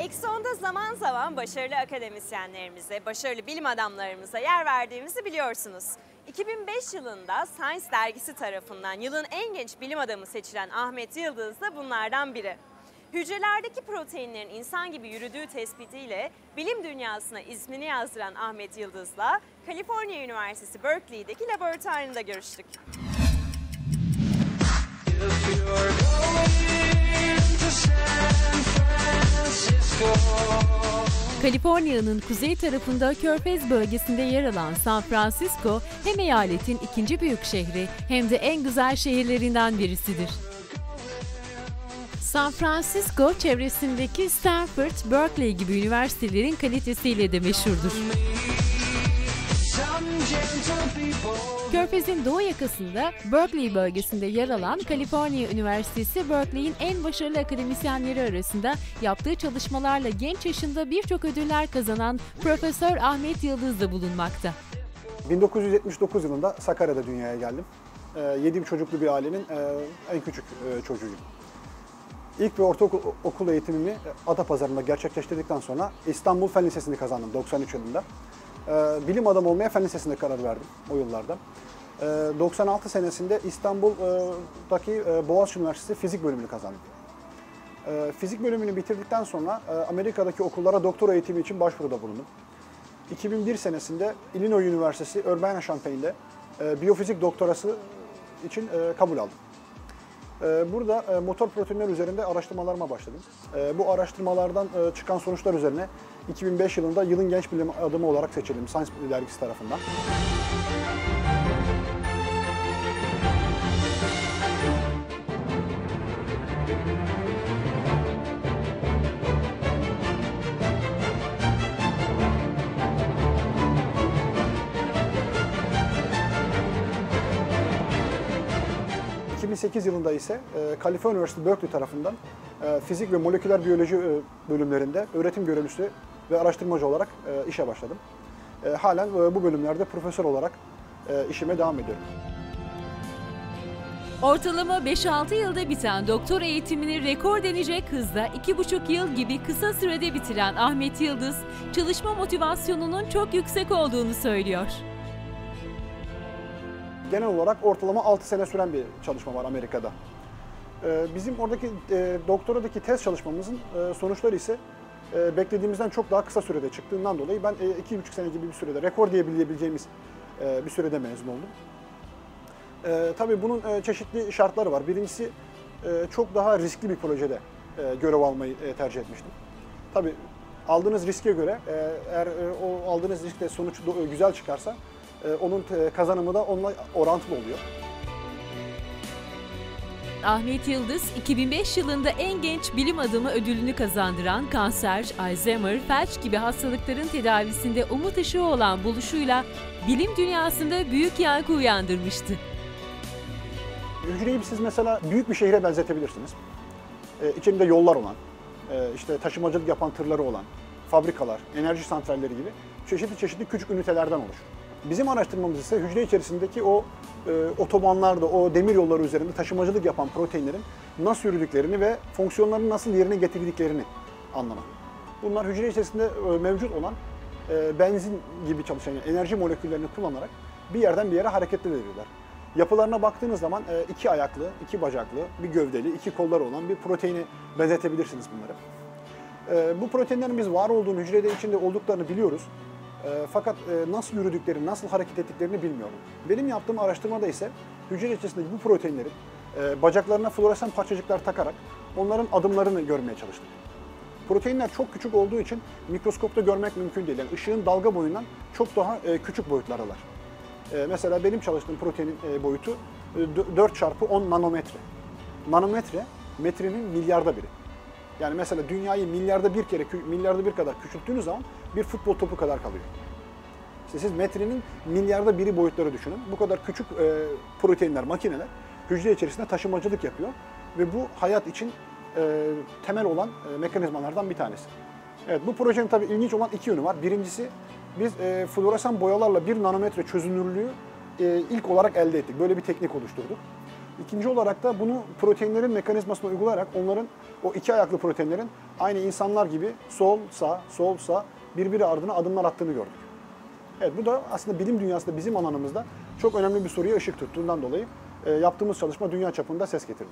Ekson'da zaman zaman başarılı akademisyenlerimize, başarılı bilim adamlarımıza yer verdiğimizi biliyorsunuz. 2005 yılında Science dergisi tarafından yılın en genç bilim adamı seçilen Ahmet Yıldız da bunlardan biri. Hücrelerdeki proteinlerin insan gibi yürüdüğü tespitiyle bilim dünyasına ismini yazdıran Ahmet Yıldız'la Kaliforniya Üniversitesi Berkeley'deki laboratuvarında görüştük. If you're going to. Kaliforniya'nın kuzey tarafında Körfez bölgesinde yer alan San Francisco hem eyaletin ikinci büyük şehri hem de en güzel şehirlerinden birisidir. San Francisco çevresindeki Stanford, Berkeley gibi üniversitelerin kalitesiyle de meşhurdur. Körfez'in doğu yakasında Berkeley bölgesinde yer alan Kaliforniya Üniversitesi Berkeley'in en başarılı akademisyenleri arasında yaptığı çalışmalarla genç yaşında birçok ödüller kazanan Profesör Ahmet Yıldız da bulunmakta. 1979 yılında Sakarya'da dünyaya geldim. 7 çocuklu bir ailenin e, en küçük e, çocuğuyum. İlk ve ortaokul okul eğitimimi Adapazarı'nda gerçekleştirdikten sonra İstanbul Fen Lisesi'ni kazandım 93 yılında. E, Bilim adamı olmaya Fen Lisesi'nde karar verdim o yıllarda. E, 96 senesinde İstanbul'daki e, Boğaziçi Üniversitesi Fizik bölümünü kazandım. E, Fizik bölümünü bitirdikten sonra e, Amerika'daki okullara doktora eğitimi için başvuruda bulundum. 2001 senesinde Illinois Üniversitesi Urbana-Champaign'de e, biyofizik doktorası için kabul aldım. Burada motor proteinler üzerinde araştırmalarıma başladım. Bu araştırmalardan çıkan sonuçlar üzerine 2005 yılında yılın genç bilim adamı olarak seçildim Science dergisi tarafından. Ee, 2008 yılında ise e, Kaliforniya Üniversitesi Berkeley tarafından e, fizik ve moleküler biyoloji e, bölümlerinde öğretim görevlisi ve araştırmacı olarak e, işe başladım. E, halen e, bu bölümlerde profesör olarak e, işime devam ediyorum. Ortalama 5-6 yılda biten doktor eğitimini rekor denecek hızda 2,5 yıl gibi kısa sürede bitiren Ahmet Yıldız, çalışma motivasyonunun çok yüksek olduğunu söylüyor. Genel olarak ortalama 6 sene süren bir çalışma var Amerika'da. E, bizim oradaki e, doktoradaki tez çalışmamızın e, sonuçları ise e, beklediğimizden çok daha kısa sürede çıktığından dolayı ben e, 2,5 sene gibi bir sürede, rekor diyebileceğimiz e, bir sürede mezun oldum. E, tabii bunun e, çeşitli şartları var. Birincisi e, çok daha riskli bir projede e, görev almayı e, tercih etmiştim. Tabii aldığınız riske göre e, eğer e, o aldığınız riskte sonuç e, güzel çıkarsa e, onun e, kazanımı da onunla orantılı oluyor. Ahmet Yıldız, 2005 yılında en genç bilim adamı ödülünü kazandıran kanser, Alzheimer, felç gibi hastalıkların tedavisinde umut ışığı olan buluşuyla bilim dünyasında büyük yankı uyandırmıştı. Hücreyi siz mesela büyük bir şehre benzetebilirsiniz. Ee, içinde yollar olan, e, işte taşımacılık yapan tırları olan, fabrikalar, enerji santralleri gibi çeşitli çeşitli küçük ünitelerden oluşur. Bizim araştırmamız ise hücre içerisindeki o e, otobanlarda, o demir yolları üzerinde taşımacılık yapan proteinlerin nasıl yürüdüklerini ve fonksiyonlarını nasıl yerine getirdiklerini anlamak. Bunlar hücre içerisinde e, mevcut olan e, benzin gibi çalışan yani enerji moleküllerini kullanarak bir yerden bir yere hareketli verirler. Yapılarına baktığınız zaman e, iki ayaklı, iki bacaklı, bir gövdeli, iki kolları olan bir proteini benzetebilirsiniz bunları. E, bu proteinlerin biz var olduğunu, hücrede içinde olduklarını biliyoruz. E, fakat e, nasıl yürüdüklerini, nasıl hareket ettiklerini bilmiyorum. Benim yaptığım araştırmada ise hücre içerisindeki bu proteinlerin e, bacaklarına floresan parçacıklar takarak onların adımlarını görmeye çalıştım. Proteinler çok küçük olduğu için mikroskopta görmek mümkün değil. Yani ışığın dalga boyundan çok daha e, küçük boyutlardalar. E, mesela benim çalıştığım proteinin e, boyutu e, dö- 4 çarpı 10 nanometre. Nanometre metrenin milyarda biri. Yani mesela dünyayı milyarda bir kere, milyarda bir kadar küçülttüğünüz zaman bir futbol topu kadar kalıyor. İşte siz metrenin milyarda biri boyutları düşünün. Bu kadar küçük e, proteinler, makineler hücre içerisinde taşımacılık yapıyor. Ve bu hayat için e, temel olan e, mekanizmalardan bir tanesi. Evet bu projenin tabii ilginç olan iki yönü var. Birincisi biz e, floresan boyalarla bir nanometre çözünürlüğü e, ilk olarak elde ettik. Böyle bir teknik oluşturduk. İkinci olarak da bunu proteinlerin mekanizmasına uygulayarak onların o iki ayaklı proteinlerin aynı insanlar gibi sol sağ sol sağ birbiri ardına adımlar attığını gördük. Evet bu da aslında bilim dünyasında bizim alanımızda çok önemli bir soruya ışık tuttuğundan dolayı e, yaptığımız çalışma dünya çapında ses getirdi.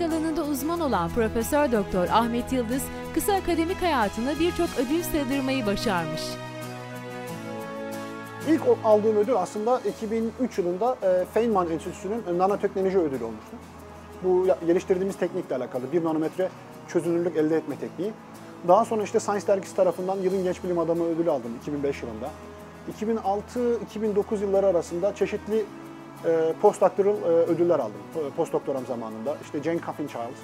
Biyofizik alanında uzman olan Profesör Doktor Ahmet Yıldız, kısa akademik hayatında birçok ödül sığdırmayı başarmış. İlk aldığım ödül aslında 2003 yılında e, Feynman Enstitüsü'nün nanoteknoloji ödülü olmuştu. Bu geliştirdiğimiz teknikle alakalı 1 nanometre çözünürlük elde etme tekniği. Daha sonra işte Science dergisi tarafından yılın genç bilim adamı ödülü aldım 2005 yılında. 2006-2009 yılları arasında çeşitli e, postdoctoral e, ödüller aldım postdoktoram zamanında. İşte Jane Coffin Childs,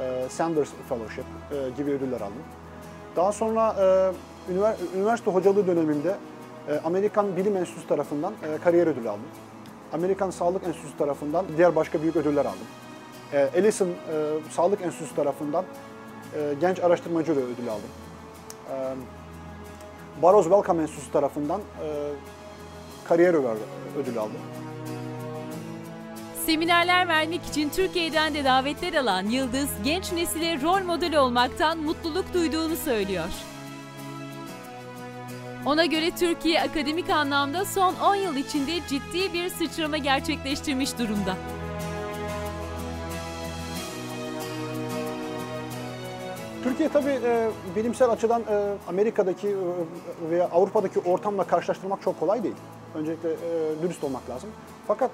e, Sanders Fellowship e, gibi ödüller aldım. Daha sonra e, ünivers- üniversite hocalığı dönemimde e, Amerikan Bilim Enstitüsü tarafından e, kariyer ödülü aldım. Amerikan Sağlık Enstitüsü tarafından diğer başka büyük ödüller aldım. E, Ellison e, Sağlık Enstitüsü tarafından e, genç araştırmacı ödülü aldım. E, Barrows Wellcome Enstitüsü tarafından e, kariyer ödülü aldım. Seminerler vermek için Türkiye'den de davetler alan Yıldız, genç nesile rol model olmaktan mutluluk duyduğunu söylüyor. Ona göre Türkiye akademik anlamda son 10 yıl içinde ciddi bir sıçrama gerçekleştirmiş durumda. Türkiye tabii e, bilimsel açıdan e, Amerika'daki e, veya Avrupa'daki ortamla karşılaştırmak çok kolay değil. Öncelikle e, dürüst olmak lazım. Fakat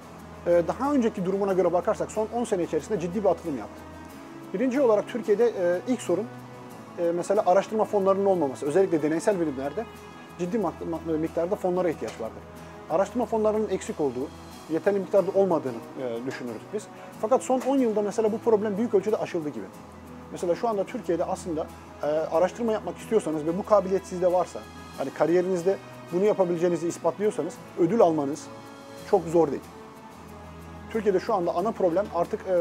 e, daha önceki durumuna göre bakarsak son 10 sene içerisinde ciddi bir atılım yaptı. Birinci olarak Türkiye'de e, ilk sorun e, mesela araştırma fonlarının olmaması. Özellikle deneysel bilimlerde ciddi miktarda fonlara ihtiyaç vardır. Araştırma fonlarının eksik olduğu, yeterli miktarda olmadığını e, düşünürüz biz. Fakat son 10 yılda mesela bu problem büyük ölçüde aşıldı gibi. Mesela şu anda Türkiye'de aslında e, araştırma yapmak istiyorsanız ve bu kabiliyet sizde varsa, hani kariyerinizde bunu yapabileceğinizi ispatlıyorsanız ödül almanız çok zor değil. Türkiye'de şu anda ana problem artık e,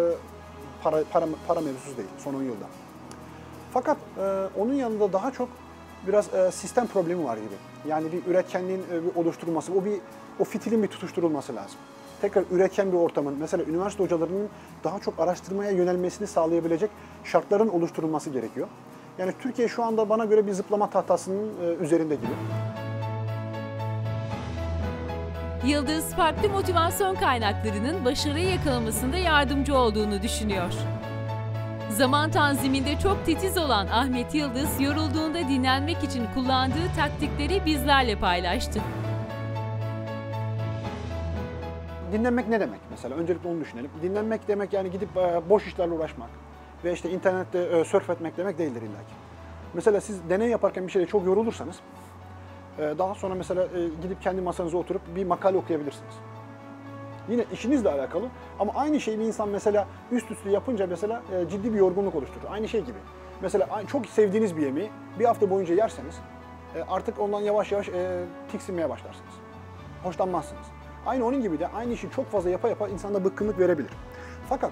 para, para, para mevzusu değil son 10 yılda. Fakat e, onun yanında daha çok biraz e, sistem problemi var gibi. Yani bir üretkenliğin e, bir oluşturulması, o bir o fitilin bir tutuşturulması lazım. Tekrar üretken bir ortamın, mesela üniversite hocalarının daha çok araştırmaya yönelmesini sağlayabilecek şartların oluşturulması gerekiyor. Yani Türkiye şu anda bana göre bir zıplama tahtasının e, üzerinde gibi. Yıldız, farklı motivasyon kaynaklarının başarıyı yakalamasında yardımcı olduğunu düşünüyor. Zaman tanziminde çok titiz olan Ahmet Yıldız, yorulduğunda dinlenmek için kullandığı taktikleri bizlerle paylaştı. Dinlenmek ne demek mesela? Öncelikle onu düşünelim. Dinlenmek demek yani gidip e, boş işlerle uğraşmak ve işte internette e, surf etmek demek değildir illa ki. Mesela siz deney yaparken bir şeyde çok yorulursanız daha sonra mesela e, gidip kendi masanıza oturup bir makale okuyabilirsiniz. Yine işinizle alakalı ama aynı şeyi bir insan mesela üst üste yapınca mesela e, ciddi bir yorgunluk oluşturur. Aynı şey gibi. Mesela çok sevdiğiniz bir yemeği bir hafta boyunca yerseniz e, artık ondan yavaş yavaş tiksinmeye başlarsınız. Hoşlanmazsınız. Aynı onun gibi de aynı işi çok fazla yapa yapa insanda bıkkınlık verebilir. Fakat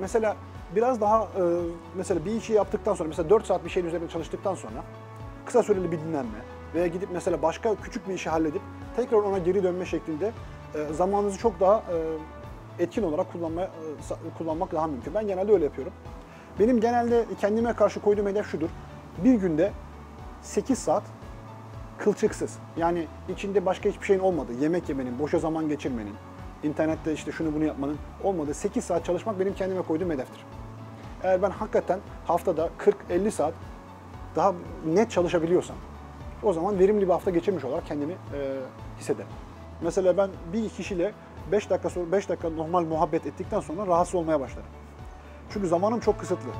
mesela biraz daha mesela bir işi yaptıktan sonra mesela 4 saat bir şeyin üzerine çalıştıktan sonra kısa süreli bir dinlenme veya gidip mesela başka küçük bir işi halledip tekrar ona geri dönme şeklinde e, zamanınızı çok daha e, etkin olarak kullanmaya, e, kullanmak daha mümkün. Ben genelde öyle yapıyorum. Benim genelde kendime karşı koyduğum hedef şudur. Bir günde 8 saat kılçıksız. Yani içinde başka hiçbir şeyin olmadığı, yemek yemenin, boşa zaman geçirmenin, internette işte şunu bunu yapmanın olmadığı 8 saat çalışmak benim kendime koyduğum hedeftir. Eğer ben hakikaten haftada 40-50 saat daha net çalışabiliyorsam o zaman verimli bir hafta geçirmiş olarak kendimi e, hissederim. Mesela ben bir kişiyle 5 dakika sonra 5 dakika normal muhabbet ettikten sonra rahatsız olmaya başlarım. Çünkü zamanım çok kısıtlı.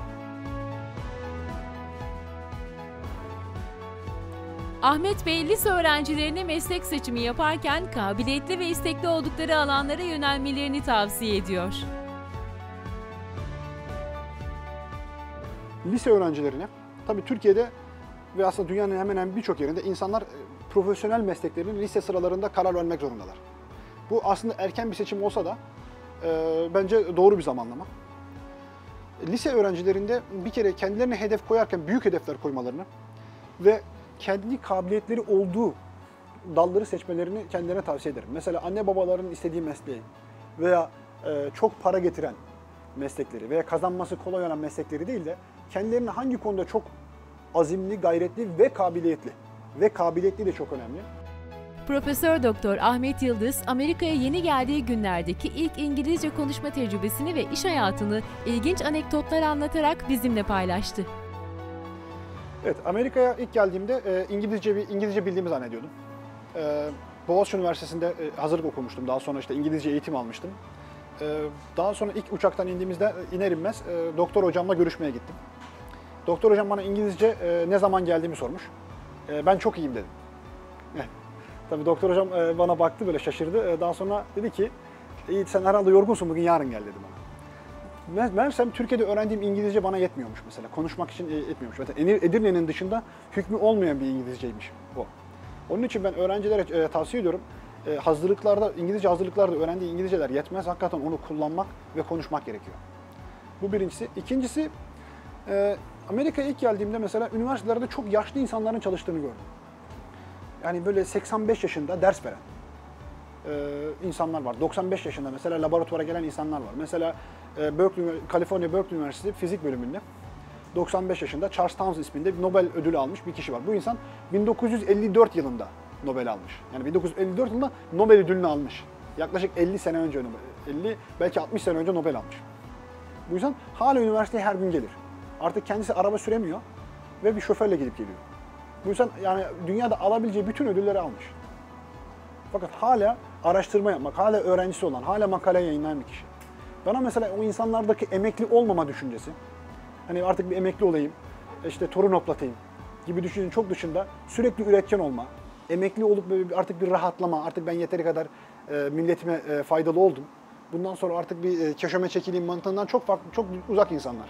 Ahmet Bey lise öğrencilerine meslek seçimi yaparken kabiliyetli ve istekli oldukları alanlara yönelmelerini tavsiye ediyor. lise öğrencilerine, tabii Türkiye'de ve aslında dünyanın hemen hemen birçok yerinde insanlar e, profesyonel mesleklerin lise sıralarında karar vermek zorundalar. Bu aslında erken bir seçim olsa da e, bence doğru bir zamanlama. Lise öğrencilerinde bir kere kendilerine hedef koyarken büyük hedefler koymalarını ve kendi kabiliyetleri olduğu dalları seçmelerini kendilerine tavsiye ederim. Mesela anne babaların istediği mesleği veya e, çok para getiren meslekleri veya kazanması kolay olan meslekleri değil de kendilerini hangi konuda çok azimli, gayretli ve kabiliyetli ve kabiliyetli de çok önemli. Profesör Doktor Ahmet Yıldız, Amerika'ya yeni geldiği günlerdeki ilk İngilizce konuşma tecrübesini ve iş hayatını ilginç anekdotlar anlatarak bizimle paylaştı. Evet, Amerika'ya ilk geldiğimde e, İngilizce bir İngilizce bildiğimi zannediyordum. E, Boğaziçi Üniversitesi'nde e, hazırlık okumuştum. Daha sonra işte İngilizce eğitim almıştım. E, daha sonra ilk uçaktan indiğimizde e, iner inmez e, doktor hocamla görüşmeye gittim. Doktor hocam bana İngilizce e, ne zaman geldiğimi sormuş. E, ben çok iyiyim dedim. Evet. Tabii doktor hocam e, bana baktı böyle şaşırdı. E, daha sonra dedi ki, iyi sen herhalde yorgunsun bugün yarın gel dedi bana. Me- Meğersem Türkiye'de öğrendiğim İngilizce bana yetmiyormuş mesela. Konuşmak için e, yetmiyormuş. Mesela Edirne'nin dışında hükmü olmayan bir İngilizceymiş bu. Onun için ben öğrencilere e, tavsiye ediyorum. E, hazırlıklarda, İngilizce hazırlıklarda öğrendiği İngilizceler yetmez. Hakikaten onu kullanmak ve konuşmak gerekiyor. Bu birincisi. İkincisi, e, Amerika'ya ilk geldiğimde mesela üniversitelerde çok yaşlı insanların çalıştığını gördüm. Yani böyle 85 yaşında ders veren e, insanlar var. 95 yaşında mesela laboratuvara gelen insanlar var. Mesela e, Berkeley, Kaliforniya Berkeley Üniversitesi fizik bölümünde 95 yaşında Charles Towns isminde Nobel ödülü almış bir kişi var. Bu insan 1954 yılında Nobel almış. Yani 1954 yılında Nobel ödülünü almış. Yaklaşık 50 sene önce Nobel, 50 belki 60 sene önce Nobel almış. Bu insan hala üniversiteye her gün gelir. Artık kendisi araba süremiyor ve bir şoförle gidip geliyor. Bu insan yani dünyada alabileceği bütün ödülleri almış. Fakat hala araştırma yapmak, hala öğrencisi olan, hala makale yayınlayan bir kişi. Bana mesela o insanlardaki emekli olmama düşüncesi, hani artık bir emekli olayım, işte torun hoplatayım gibi düşüncenin çok dışında sürekli üretken olma, emekli olup artık bir rahatlama, artık ben yeteri kadar e, milletime e, faydalı oldum. Bundan sonra artık bir e, keşöme çekileyim mantığından çok farklı, çok uzak insanlar.